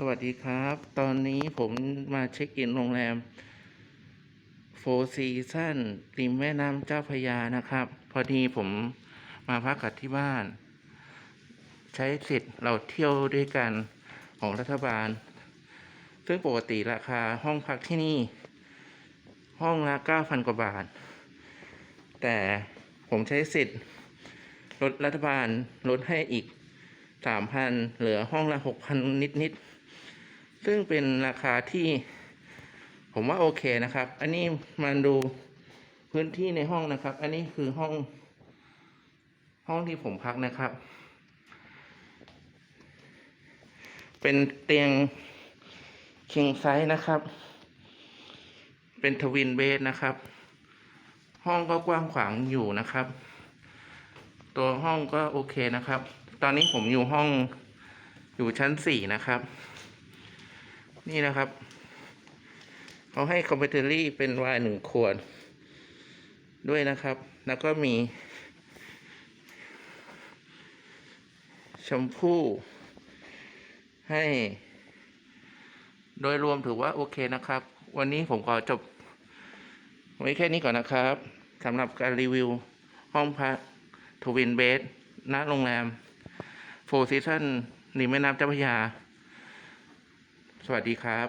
สวัสดีครับ ตอนนี้ผมมาเช็คอินโรงแรมโฟร์ซีซั่นริมแม่น้ำเจ้าพยานะครับ พอดีผมมาพักกับที่บ้าน ใช้สิทธิ์เราเที่ยวด้วยกันของรัฐบาล ซึ่งปกติราคาห้องพักที่นี่ ห้องละ9,000กว่าบาท แต่ผมใช้สิทธิ์ลดรัฐบาลลดให้อีก3,000เหลือห้องละ6,000นิดๆ ซึ่งเป็นราคาที่ผมว่าโอเคนะครับ อันนี้มาดูพื้นที่ในห้องนะครับ อันนี้คือห้อง ห้องที่ผมพักนะครับ เป็นเตียง king size นะครับ เป็นทวินเบดนะครับ ห้องก็กว้างขวางอยู่นะครับ ตัวห้องก็โอเคนะครับ ตอนนี้ผมอยู่ห้องอยู่ชั้นสี่นะครับ นี่นะครับเขาให้คอมเพลรี่เป็นวน์หนึ่งขวด ด้วยนะครับ แล้วก็มีแชมพู่ให้ โดยรวมถือว่าโอเคนะครับ วันนี้ผมขอจบ ไว้แค่นี้ก่อนนะครับสำหรับการรีวิวห้องพักทวินเบดณโรงแรมโฟร์ซีซันริมแม่น้ำเจ้าพระยา สวัสดีครับ